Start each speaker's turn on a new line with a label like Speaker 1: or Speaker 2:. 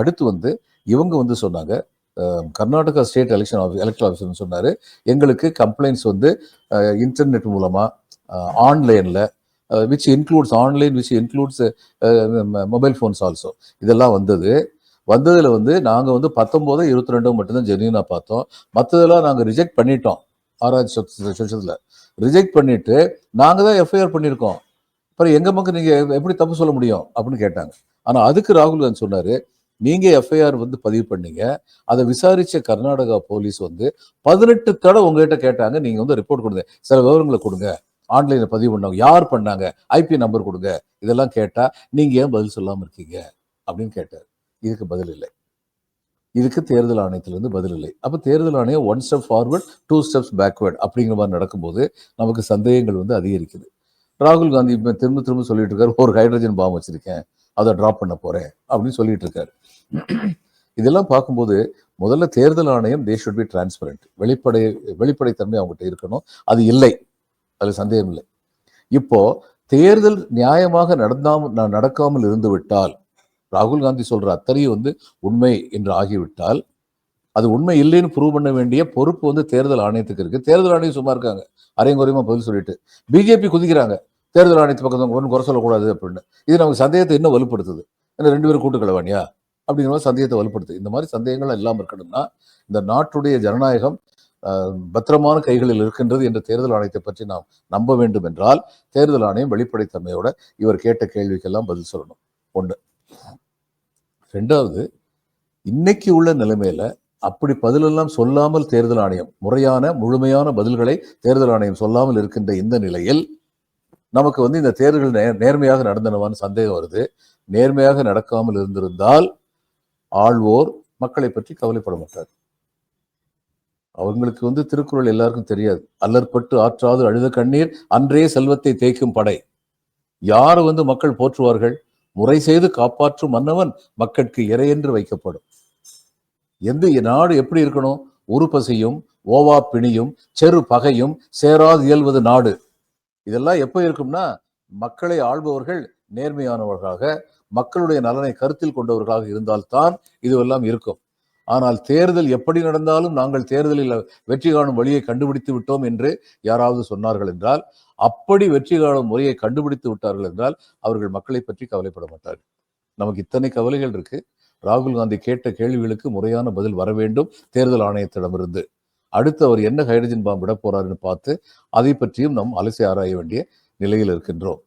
Speaker 1: அடுத்து வந்து இவங்க வந்து சொன்னாங்க Karnataka state election office election ஆஃபீஸர்னு சொன்னார். எங்களுக்கு கம்ப்ளைண்ட்ஸ் வந்து இன்டர்நெட் மூலமாக ஆன்லைனில் which includes online which includes mobile phones also இதெல்லாம் வந்தது. வந்ததில் வந்து நாங்கள் வந்து பத்தொம்போது இருபத்தி ரெண்டும் மட்டும்தான் ஜெனியூனாக பார்த்தோம். மற்றதெல்லாம் நாங்கள் ரிஜெக்ட் பண்ணிட்டோம். ஆராய்ச்சி செஷனில் ரிஜெக்ட் பண்ணிட்டு நாங்கள் தான் எஃப்ஐஆர் பண்ணியிருக்கோம். அப்புறம் எங்கள் மக்கள் நீங்கள் எப்படி தப்பு சொல்ல முடியும்? அப்படின்னு கேட்டாங்க. ஆனால் அதுக்கு ராகுல் காந்தி சொன்னார் நீங்கள் எஃப்ஐஆர் வந்து பதிவு பண்ணீங்க. அதை விசாரித்த கர்நாடகா போலீஸ் வந்து பதினெட்டு தடவை உங்ககிட்ட கேட்டாங்க. நீங்கள் வந்து ரிப்போர்ட் கொடுங்க. சில விவரங்களை கொடுங்க. ஆன்லைனில் பதிவு பண்ணவங்க யார் பண்ணாங்க? ஐபி நம்பர் கொடுங்க. இதெல்லாம் கேட்டால் நீங்கள் ஏன் பதில் சொல்லாமல் இருக்கீங்க? அப்படின்னு கேட்டார். இதுக்கு பதில் இல்லை. இதுக்கு தேர்தல் ஆணையத்திலிருந்து பதில் இல்லை. அப்போ தேர்தல் ஆணையம் one step forward two steps backward அப்படிங்கிற மாதிரி நடக்கும்போது நமக்கு சந்தேகங்கள் வந்து அதிகரிக்குது. ராகுல் காந்தி இப்போ திரும்ப திரும்ப சொல்லிட்டு இருக்காரு ஒரு ஹைட்ரஜன் பாம் வச்சிருக்கேன். அதை ட்ராப் பண்ண போறேன் அப்படின்னு சொல்லிட்டு இருக்காரு. இதெல்லாம் பார்க்கும்போது முதல்ல தேர்தல் ஆணையம் தே ஷுட் பி டிரான்ஸ்பரண்ட் வெளிப்படை வெளிப்படைத்தன்மை அவங்ககிட்ட இருக்கணும். அது இல்லை. அதில் சந்தேகம் இல்லை. இப்போ தேர்தல் நியாயமாக நடந்தாம நடக்காமல் இருந்து விட்டால் ராகுல் காந்தி சொல்ற அத்தனையும் வந்து உண்மை என்று ஆகிவிட்டால் அது உண்மை இல்லைன்னு ப்ரூவ் பண்ண வேண்டிய பொறுப்பு வந்து தேர்தல் ஆணையத்துக்கு இருக்கு. தேர்தல் ஆணையம் சும்மா இருக்காங்க. அரையங்குறையமா பதில் சொல்லிட்டு. பிஜேபி குதிக்கிறாங்க. தேர்தல் ஆணையத்து பக்கத்தில் ஒன்றும் குறை சொல்லக்கூடாது அப்படின்னு. இது நமக்கு சந்தேகத்தை இன்னும் வலுப்படுத்துது. ஏன்னா ரெண்டு பேரும் கூட்டுக்கலவானியா அப்படிங்கிற மாதிரி சந்தேகத்தை வலுப்படுத்து இந்த மாதிரி சந்தேகங்கள் இல்லாமல் இருக்கணும்னா இந்த நாட்டுடைய ஜனநாயகம் ஆஹ், பத்திரமான கைகளில் இருக்கின்றது என்ற தேர்தல் ஆணையத்தை பற்றி நாம் நம்ப வேண்டும் என்றால் தேர்தல் ஆணையம் வெளிப்படைத்தன்மையோட இவர் கேட்ட கேள்விக்கெல்லாம் பதில் சொல்லணும். ஒன்று ரெண்டாவது இன்னைக்கு உள்ள நிலைமையில அப்படி பதிலெல்லாம் சொல்லாமல் தேர்தல் ஆணையம் முறையான முழுமையான பதில்களை தேர்தல் ஆணையம் சொல்லாமல் இருக்கின்ற இந்த நிலையில் நமக்கு வந்து இந்த தேர்தல்கள் நே- நேர்மையாக நடந்தனவான்னு சந்தேகம் வருது. நேர்மையாக நடக்காமல் இருந்திருந்தால் ஆழ்வோர் மக்களை பற்றி கவலைப்பட மாட்டார் அவங்களுக்கு வந்து திருக்குறள் எல்லாருக்கும் தெரியாது. அல்லற்பட்டு ஆற்றாது அழுத கண்ணீர் அன்றே செல்வத்தை தேய்க்கும் படை. யார் வந்து மக்கள் போற்றுவார்கள்? முறை செய்து காப்பாற்றும் மன்னவன் மக்களுக்கு இறையென்று வைக்கப்படும். எந்த நாடு எப்படி இருக்கணும்? உரு பசியும் ஓவா பிணியும் செரு பகையும் சேராது இயல்வது நாடு. இதெல்லாம் எப்போ இருக்கும்னா மக்களை ஆள்பவர்கள் நேர்மையானவர்களாக மக்களுடைய நலனை கருத்தில் கொண்டவர்களாக இருந்தால்தான் இதுவெல்லாம் இருக்கும். ஆனால் தேர்தல் எப்படி நடந்தாலும் நாங்கள் தேர்தலில் வெற்றி காணும் வழியை கண்டுபிடித்து விட்டோம் என்று யாராவது சொன்னார்கள் என்றால் அப்படி வெற்றி காணும் முறையை கண்டுபிடித்து விட்டார்கள் என்றால் அவர்கள் மக்களை பற்றி கவலைப்பட மாட்டார்கள். நமக்கு இத்தனை கவலைகள் இருக்கு. ராகுல் காந்தி கேட்ட கேள்விகளுக்கு முறையான பதில் வர வேண்டும். தேர்தல் ஆணையத்திடமிருந்து. அடுத்து அவர் என்ன ஹைட்ரஜன் பாம்பு விட போறாருன்னு பார்த்து அதை பற்றியும் நாம் அலசி ஆராய வேண்டிய நிலையில் இருக்கின்றோம்.